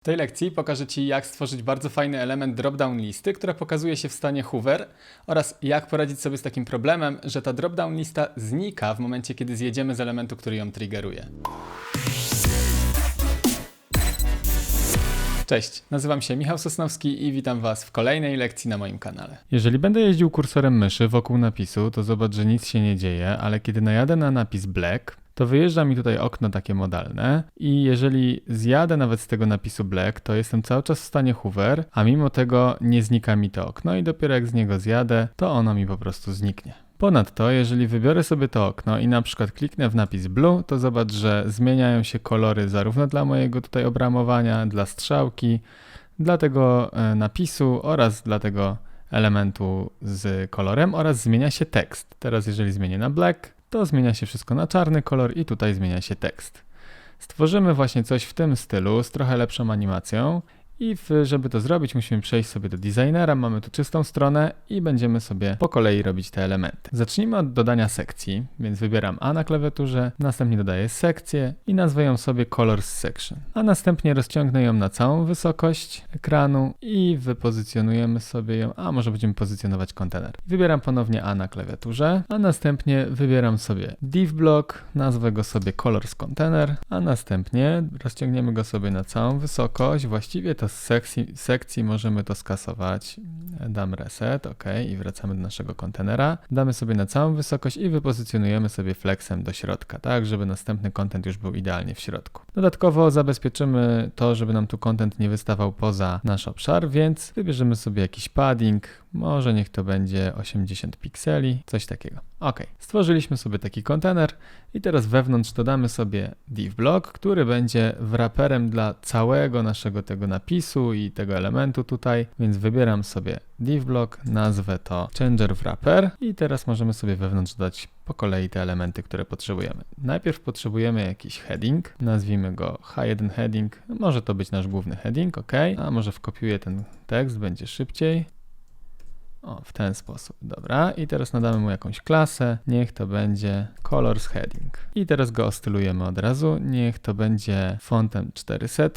W tej lekcji pokażę Ci, jak stworzyć bardzo fajny element drop-down listy, która pokazuje się w stanie hover oraz jak poradzić sobie z takim problemem, że ta drop-down lista znika w momencie, kiedy zjedziemy z elementu, który ją triggeruje. Cześć, nazywam się Michał Sosnowski i witam Was w kolejnej lekcji na moim kanale. Jeżeli będę jeździł kursorem myszy wokół napisu, to zobacz, że nic się nie dzieje, ale kiedy najadę na napis black, to wyjeżdża mi tutaj okno takie modalne i jeżeli zjadę nawet z tego napisu black, to jestem cały czas w stanie hover, a mimo tego nie znika mi to okno i dopiero jak z niego zjadę, to ono mi po prostu zniknie. Ponadto, jeżeli wybiorę sobie to okno i na przykład kliknę w napis blue, to zobacz, że zmieniają się kolory zarówno dla mojego tutaj obramowania, dla strzałki, dla tego e, napisu oraz dla tego elementu z kolorem oraz zmienia się tekst. Teraz jeżeli zmienię na black, to zmienia się wszystko na czarny kolor i tutaj zmienia się tekst. Stworzymy właśnie coś w tym stylu z trochę lepszą animacją i w, żeby to zrobić, musimy przejść sobie do designera. Mamy tu czystą stronę i będziemy sobie po kolei robić te elementy. Zacznijmy od dodania sekcji, więc wybieram A na klawiaturze, następnie dodaję sekcję i nazwę ją sobie Colors Section. A następnie rozciągnę ją na całą wysokość ekranu i wypozycjonujemy sobie ją, a może będziemy pozycjonować kontener. Wybieram ponownie A na klawiaturze, a następnie wybieram sobie div block, nazwę go sobie Colors Container, a następnie rozciągniemy go sobie na całą wysokość, właściwie to z sekcji, sekcji możemy to skasować. Dam reset, ok, i wracamy do naszego kontenera. Damy sobie na całą wysokość i wypozycjonujemy sobie flexem do środka, tak, żeby następny content już był idealnie w środku. Dodatkowo zabezpieczymy to, żeby nam tu content nie wystawał poza nasz obszar, więc wybierzemy sobie jakiś padding, może niech to będzie 80 pikseli, coś takiego. Ok, stworzyliśmy sobie taki kontener i teraz wewnątrz dodamy sobie div block, który będzie wraperem dla całego naszego tego napisu i tego elementu tutaj, więc wybieram sobie div block, nazwę to changer wrapper i teraz możemy sobie wewnątrz dodać po kolei te elementy, które potrzebujemy. Najpierw potrzebujemy jakiś heading, nazwijmy go H1 heading, może to być nasz główny heading, ok, a może wkopiuję ten tekst, będzie szybciej. O, w ten sposób, dobra. I teraz nadamy mu jakąś klasę, niech to będzie colors heading. I teraz go ostylujemy od razu, niech to będzie fontem 400,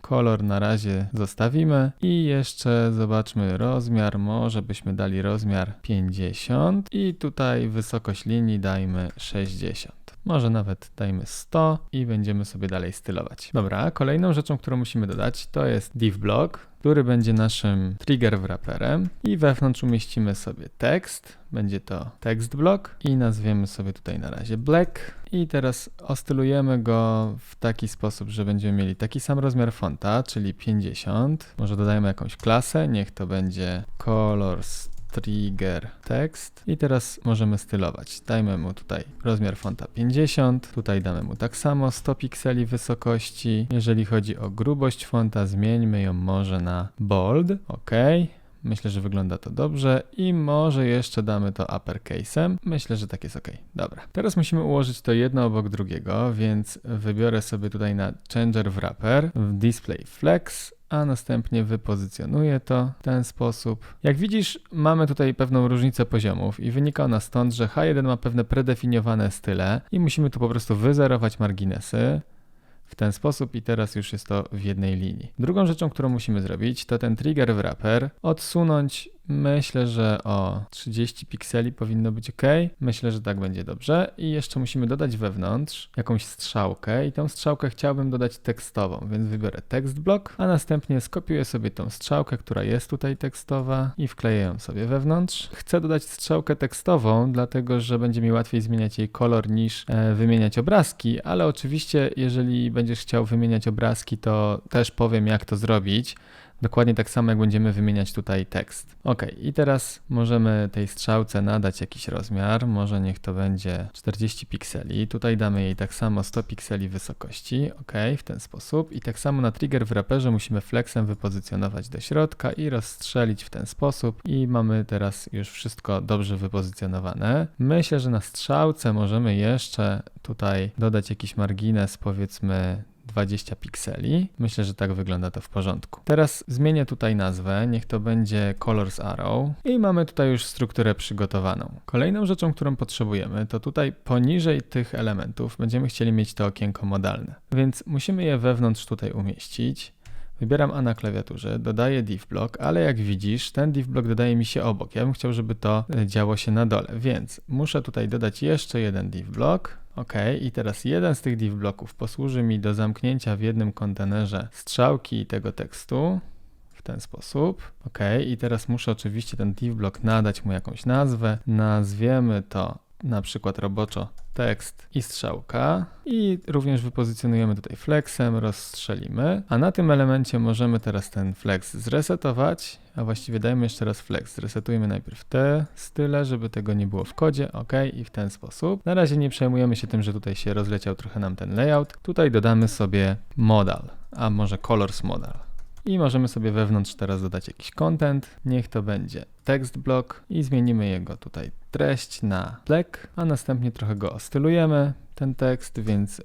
kolor na razie zostawimy i jeszcze zobaczmy rozmiar, może byśmy dali rozmiar 50 i tutaj wysokość linii dajmy 60. Może nawet dajmy 100 i będziemy sobie dalej stylować. Dobra, kolejną rzeczą, którą musimy dodać, to jest div block, który będzie naszym trigger wraperem i wewnątrz umieścimy sobie tekst, będzie to text block i nazwiemy sobie tutaj na razie black. I teraz ostylujemy go w taki sposób, że będziemy mieli taki sam rozmiar fonta, czyli 50. Może dodajemy jakąś klasę, niech to będzie colors trigger text i teraz możemy stylować. Dajmy mu tutaj rozmiar fonta 50, tutaj damy mu tak samo 100 pikseli wysokości. Jeżeli chodzi o grubość fonta, zmieńmy ją może na bold, ok. Myślę, że wygląda to dobrze i może jeszcze damy to uppercase'em. Myślę, że tak jest ok. Dobra. Teraz musimy ułożyć to jedno obok drugiego, więc wybiorę sobie tutaj na Changer Wrapper w Display Flex a następnie wypozycjonuję to w ten sposób. Jak widzisz, mamy tutaj pewną różnicę poziomów i wynika ona stąd, że H1 ma pewne predefiniowane style i musimy tu po prostu wyzerować marginesy w ten sposób i teraz już jest to w jednej linii. Drugą rzeczą, którą musimy zrobić, to ten trigger wrapper odsunąć Myślę, że o 30 pikseli powinno być ok. Myślę, że tak będzie dobrze. I jeszcze musimy dodać wewnątrz jakąś strzałkę i tą strzałkę chciałbym dodać tekstową, więc wybiorę text block, a następnie skopiuję sobie tą strzałkę, która jest tutaj tekstowa i wkleję ją sobie wewnątrz. Chcę dodać strzałkę tekstową, dlatego że będzie mi łatwiej zmieniać jej kolor niż e, wymieniać obrazki, ale oczywiście jeżeli będziesz chciał wymieniać obrazki, to też powiem jak to zrobić. Dokładnie tak samo jak będziemy wymieniać tutaj tekst. Ok, i teraz możemy tej strzałce nadać jakiś rozmiar, może niech to będzie 40 pikseli. Tutaj damy jej tak samo 100 pikseli wysokości, ok, w ten sposób. I tak samo na trigger w raperze musimy flexem wypozycjonować do środka i rozstrzelić w ten sposób. I mamy teraz już wszystko dobrze wypozycjonowane. Myślę, że na strzałce możemy jeszcze tutaj dodać jakiś margines, powiedzmy 20 pikseli. Myślę, że tak wygląda to w porządku. Teraz zmienię tutaj nazwę, niech to będzie Colors Arrow i mamy tutaj już strukturę przygotowaną. Kolejną rzeczą, którą potrzebujemy, to tutaj poniżej tych elementów będziemy chcieli mieć to okienko modalne, więc musimy je wewnątrz tutaj umieścić. Wybieram A na klawiaturze, dodaję div block, ale jak widzisz, ten div block dodaje mi się obok. Ja bym chciał, żeby to e, działo się na dole, więc muszę tutaj dodać jeszcze jeden div block. OK, i teraz jeden z tych div blocków posłuży mi do zamknięcia w jednym kontenerze strzałki tego tekstu w ten sposób. OK, i teraz muszę oczywiście ten div block nadać mu jakąś nazwę. Nazwiemy to na przykład roboczo tekst i strzałka i również wypozycjonujemy tutaj flexem, rozstrzelimy, a na tym elemencie możemy teraz ten flex zresetować, a właściwie dajmy jeszcze raz flex, zresetujmy najpierw te style, żeby tego nie było w kodzie, ok, i w ten sposób. Na razie nie przejmujemy się tym, że tutaj się rozleciał trochę nam ten layout, tutaj dodamy sobie modal, a może colors modal. I możemy sobie wewnątrz teraz dodać jakiś content. Niech to będzie text block i zmienimy jego tutaj treść na black, a następnie trochę go ostylujemy ten tekst, więc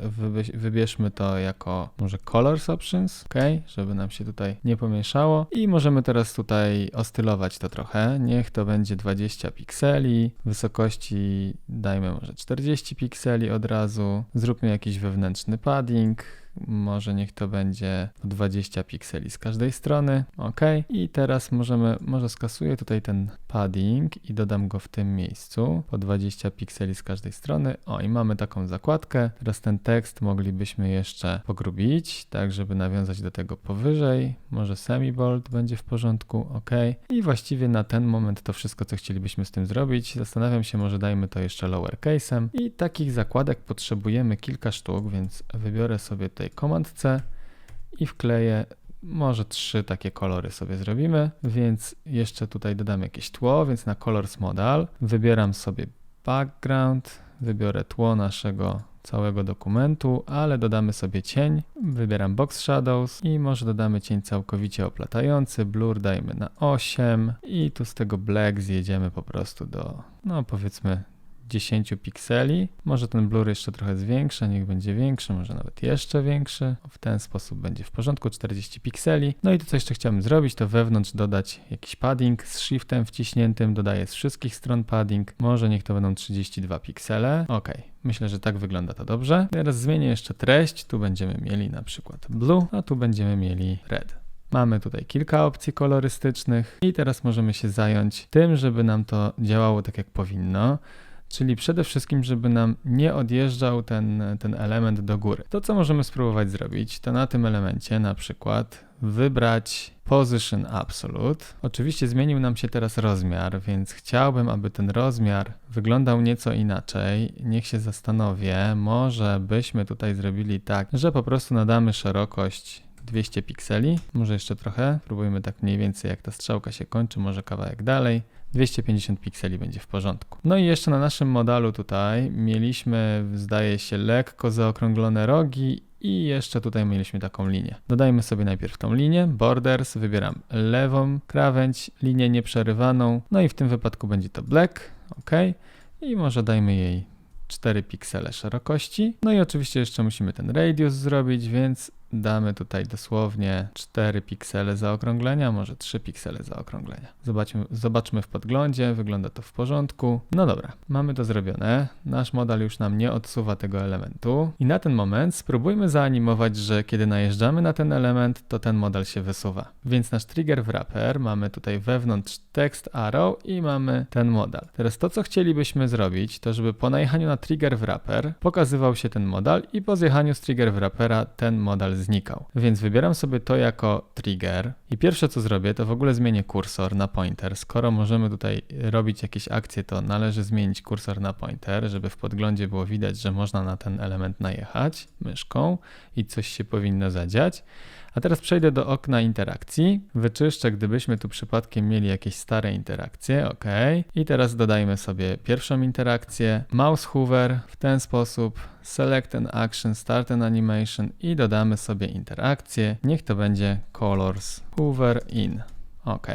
wybierzmy to jako może colors options, ok, żeby nam się tutaj nie pomieszało. I możemy teraz tutaj ostylować to trochę, niech to będzie 20 pikseli, wysokości dajmy może 40 pikseli od razu, zróbmy jakiś wewnętrzny padding, może niech to będzie 20 pikseli z każdej strony, ok. I teraz możemy, może skasuję tutaj ten padding i dodam go w tym miejscu, po 20 pikseli z każdej strony. O, i mamy taką zakładkę. Teraz ten tekst moglibyśmy jeszcze pogrubić, tak żeby nawiązać do tego powyżej. Może semibold będzie w porządku, ok. I właściwie na ten moment to wszystko, co chcielibyśmy z tym zrobić. Zastanawiam się, może dajmy to jeszcze lowercase'em. I takich zakładek potrzebujemy kilka sztuk, więc wybiorę sobie tutaj Command C i wkleję może trzy takie kolory sobie zrobimy, więc jeszcze tutaj dodam jakieś tło, więc na Colors Modal wybieram sobie background, wybiorę tło naszego całego dokumentu, ale dodamy sobie cień, wybieram Box Shadows i może dodamy cień całkowicie oplatający, blur dajmy na 8 i tu z tego black zjedziemy po prostu do, no powiedzmy 10 pikseli. Może ten blur jeszcze trochę zwiększę, niech będzie większy, może nawet jeszcze większy. W ten sposób będzie w porządku, 40 pikseli. No i to co jeszcze chciałbym zrobić, to wewnątrz dodać jakiś padding z shiftem wciśniętym, dodaję z wszystkich stron padding. Może niech to będą 32 piksele. Ok, myślę, że tak wygląda to dobrze. Teraz zmienię jeszcze treść, tu będziemy mieli na przykład blue, a tu będziemy mieli red. Mamy tutaj kilka opcji kolorystycznych i teraz możemy się zająć tym, żeby nam to działało tak jak powinno czyli przede wszystkim, żeby nam nie odjeżdżał ten, ten element do góry. To, co możemy spróbować zrobić, to na tym elemencie na przykład wybrać Position Absolute. Oczywiście zmienił nam się teraz rozmiar, więc chciałbym, aby ten rozmiar wyglądał nieco inaczej. Niech się zastanowię, może byśmy tutaj zrobili tak, że po prostu nadamy szerokość 200 pikseli, może jeszcze trochę, spróbujmy tak mniej więcej jak ta strzałka się kończy, może kawałek dalej. 250 pikseli będzie w porządku. No i jeszcze na naszym modelu tutaj mieliśmy, zdaje się, lekko zaokrąglone rogi i jeszcze tutaj mieliśmy taką linię. Dodajmy sobie najpierw tą linię, borders, wybieram lewą krawędź, linię nieprzerywaną, no i w tym wypadku będzie to black, ok. I może dajmy jej 4 piksele szerokości. No i oczywiście jeszcze musimy ten radius zrobić, więc damy tutaj dosłownie 4 piksele zaokrąglenia, może 3 piksele zaokrąglenia. Zobaczmy, zobaczmy w podglądzie, wygląda to w porządku. No dobra, mamy to zrobione. Nasz model już nam nie odsuwa tego elementu. I na ten moment spróbujmy zaanimować, że kiedy najeżdżamy na ten element, to ten model się wysuwa. Więc nasz trigger wrapper mamy tutaj wewnątrz text arrow i mamy ten model. Teraz to, co chcielibyśmy zrobić, to żeby po najechaniu na trigger wrapper pokazywał się ten model i po zjechaniu z trigger wrappera ten model znikał. Więc wybieram sobie to jako trigger i pierwsze co zrobię, to w ogóle zmienię kursor na pointer. Skoro możemy tutaj robić jakieś akcje, to należy zmienić kursor na pointer, żeby w podglądzie było widać, że można na ten element najechać myszką i coś się powinno zadziać. A teraz przejdę do okna interakcji. Wyczyszczę, gdybyśmy tu przypadkiem mieli jakieś stare interakcje. OK. I teraz dodajmy sobie pierwszą interakcję. Mouse hover w ten sposób. Select an action, start an animation i dodamy sobie interakcję. Niech to będzie colors hover in. OK.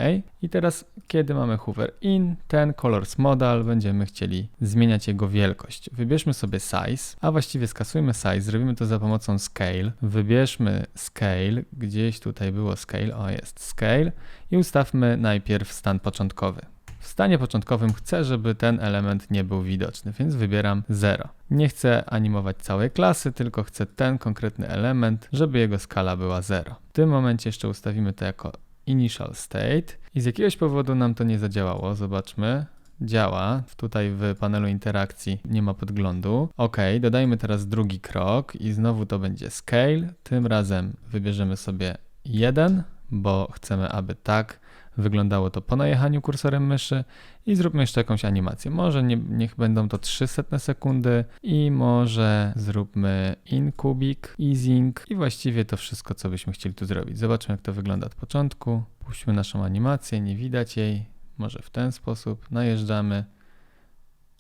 I teraz, kiedy mamy hover in, ten colors modal, będziemy chcieli zmieniać jego wielkość. Wybierzmy sobie size, a właściwie skasujmy size, zrobimy to za pomocą scale. Wybierzmy scale, gdzieś tutaj było scale, o jest scale i ustawmy najpierw stan początkowy. W stanie początkowym chcę, żeby ten element nie był widoczny, więc wybieram 0. Nie chcę animować całej klasy, tylko chcę ten konkretny element, żeby jego skala była 0. W tym momencie jeszcze ustawimy to jako initial state i z jakiegoś powodu nam to nie zadziałało. Zobaczmy. Działa. Tutaj w panelu interakcji nie ma podglądu. Ok, dodajmy teraz drugi krok i znowu to będzie scale. Tym razem wybierzemy sobie 1, bo chcemy, aby tak wyglądało to po najechaniu kursorem myszy i zróbmy jeszcze jakąś animację. Może nie, niech będą to 300 sekundy i może zróbmy in kubik, easing i właściwie to wszystko, co byśmy chcieli tu zrobić. Zobaczmy, jak to wygląda od początku. Puśćmy naszą animację, nie widać jej. Może w ten sposób. Najeżdżamy.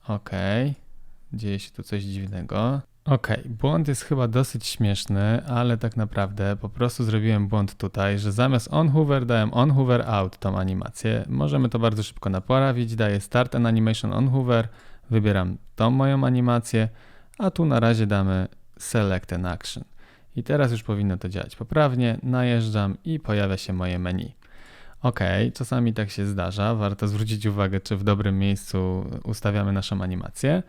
OK. Dzieje się tu coś dziwnego. Ok, błąd jest chyba dosyć śmieszny, ale tak naprawdę po prostu zrobiłem błąd tutaj, że zamiast on hover dałem on hover out tą animację. Możemy to bardzo szybko naprawić. Daję start an animation on hover, wybieram tą moją animację, a tu na razie damy select an action. I teraz już powinno to działać poprawnie. Najeżdżam i pojawia się moje menu. Ok, czasami tak się zdarza. Warto zwrócić uwagę, czy w dobrym miejscu ustawiamy naszą animację.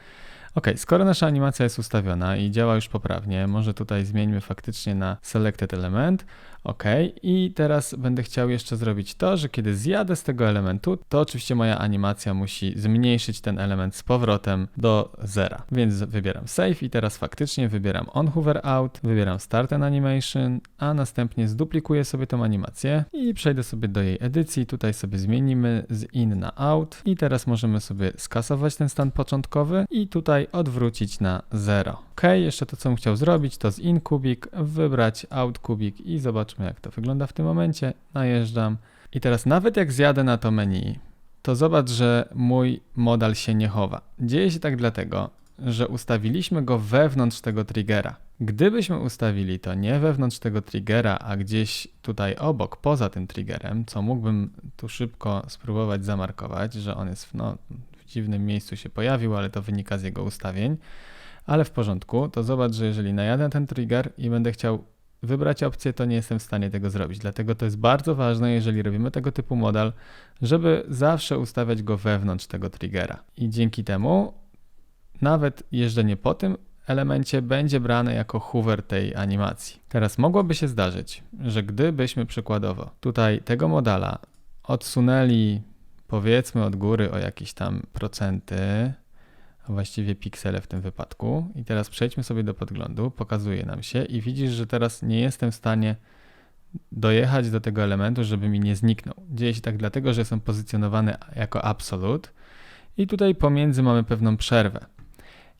Ok, skoro nasza animacja jest ustawiona i działa już poprawnie, może tutaj zmieńmy faktycznie na selected element. Ok, i teraz będę chciał jeszcze zrobić to, że kiedy zjadę z tego elementu, to oczywiście moja animacja musi zmniejszyć ten element z powrotem do zera. Więc wybieram save i teraz faktycznie wybieram on hover out, wybieram start an animation, a następnie zduplikuję sobie tą animację i przejdę sobie do jej edycji. Tutaj sobie zmienimy z in na out i teraz możemy sobie skasować ten stan początkowy i tutaj odwrócić na 0. Ok, jeszcze to co bym chciał zrobić to z in kubik, wybrać out kubik i zobaczmy jak to wygląda w tym momencie. Najeżdżam i teraz nawet jak zjadę na to menu, to zobacz, że mój modal się nie chowa. Dzieje się tak dlatego, że ustawiliśmy go wewnątrz tego triggera. Gdybyśmy ustawili to nie wewnątrz tego triggera, a gdzieś tutaj obok, poza tym triggerem, co mógłbym tu szybko spróbować zamarkować, że on jest w, no, w dziwnym miejscu się pojawił, ale to wynika z jego ustawień, ale w porządku, to zobacz, że jeżeli najadę ten trigger i będę chciał wybrać opcję, to nie jestem w stanie tego zrobić. Dlatego to jest bardzo ważne, jeżeli robimy tego typu modal, żeby zawsze ustawiać go wewnątrz tego triggera. I dzięki temu nawet jeżdżenie po tym elemencie będzie brane jako hover tej animacji. Teraz mogłoby się zdarzyć, że gdybyśmy przykładowo tutaj tego modala odsunęli powiedzmy od góry o jakieś tam procenty, a właściwie piksele w tym wypadku. I teraz przejdźmy sobie do podglądu, pokazuje nam się i widzisz, że teraz nie jestem w stanie dojechać do tego elementu, żeby mi nie zniknął. Dzieje się tak dlatego, że jestem pozycjonowany jako absolut i tutaj pomiędzy mamy pewną przerwę.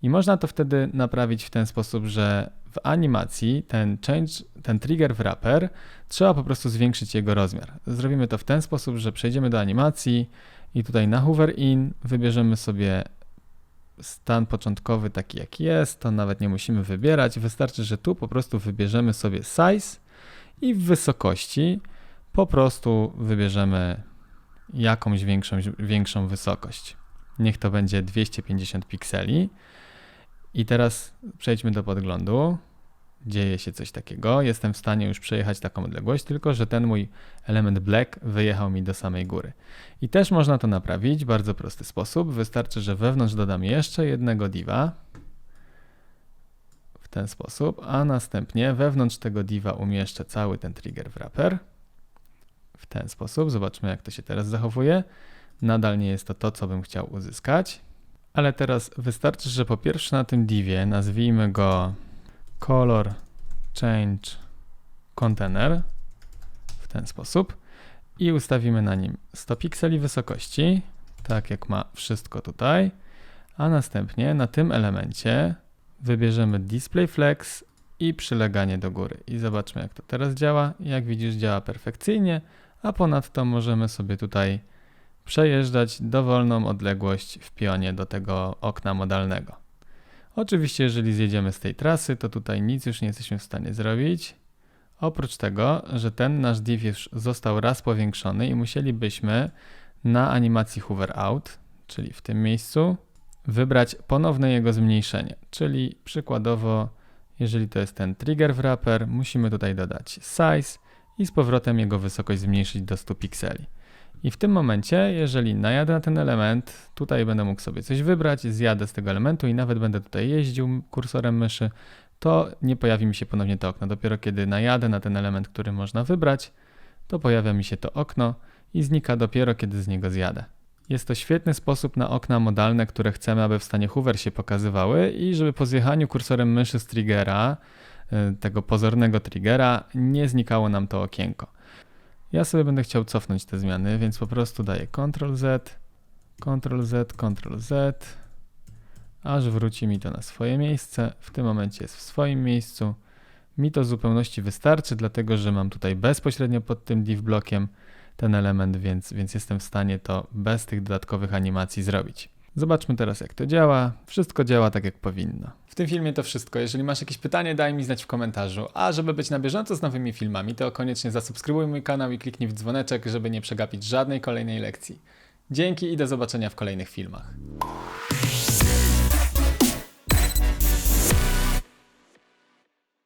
I można to wtedy naprawić w ten sposób, że w animacji ten change, ten trigger wrapper trzeba po prostu zwiększyć jego rozmiar. Zrobimy to w ten sposób, że przejdziemy do animacji i tutaj na hover in wybierzemy sobie stan początkowy taki jak jest, to nawet nie musimy wybierać. Wystarczy, że tu po prostu wybierzemy sobie size i w wysokości po prostu wybierzemy jakąś większą, większą wysokość. Niech to będzie 250 pikseli. I teraz przejdźmy do podglądu dzieje się coś takiego, jestem w stanie już przejechać taką odległość, tylko że ten mój element black wyjechał mi do samej góry. I też można to naprawić w bardzo prosty sposób. Wystarczy, że wewnątrz dodam jeszcze jednego diva w ten sposób, a następnie wewnątrz tego diva umieszczę cały ten trigger wrapper w ten sposób. Zobaczmy, jak to się teraz zachowuje. Nadal nie jest to to, co bym chciał uzyskać, ale teraz wystarczy, że po pierwsze na tym divie nazwijmy go color change container w ten sposób i ustawimy na nim 100 pikseli wysokości, tak jak ma wszystko tutaj, a następnie na tym elemencie wybierzemy display flex i przyleganie do góry i zobaczmy jak to teraz działa. Jak widzisz działa perfekcyjnie, a ponadto możemy sobie tutaj przejeżdżać dowolną odległość w pionie do tego okna modalnego. Oczywiście, jeżeli zjedziemy z tej trasy, to tutaj nic już nie jesteśmy w stanie zrobić. Oprócz tego, że ten nasz div już został raz powiększony i musielibyśmy na animacji hover out, czyli w tym miejscu, wybrać ponowne jego zmniejszenie. Czyli przykładowo, jeżeli to jest ten trigger wrapper, musimy tutaj dodać size i z powrotem jego wysokość zmniejszyć do 100 pikseli. I w tym momencie, jeżeli najadę na ten element, tutaj będę mógł sobie coś wybrać, zjadę z tego elementu i nawet będę tutaj jeździł kursorem myszy, to nie pojawi mi się ponownie to okno. Dopiero kiedy najadę na ten element, który można wybrać, to pojawia mi się to okno i znika dopiero kiedy z niego zjadę. Jest to świetny sposób na okna modalne, które chcemy, aby w stanie hover się pokazywały i żeby po zjechaniu kursorem myszy z triggera, y, tego pozornego triggera, nie znikało nam to okienko. Ja sobie będę chciał cofnąć te zmiany, więc po prostu daję Ctrl Z, Ctrl Z, Ctrl Z, aż wróci mi to na swoje miejsce. W tym momencie jest w swoim miejscu. Mi to w zupełności wystarczy, dlatego że mam tutaj bezpośrednio pod tym div blokiem ten element, więc, więc jestem w stanie to bez tych dodatkowych animacji zrobić. Zobaczmy teraz, jak to działa. Wszystko działa tak, jak powinno. W tym filmie to wszystko. Jeżeli masz jakieś pytanie, daj mi znać w komentarzu. A żeby być na bieżąco z nowymi filmami, to koniecznie zasubskrybuj mój kanał i kliknij w dzwoneczek, żeby nie przegapić żadnej kolejnej lekcji. Dzięki i do zobaczenia w kolejnych filmach.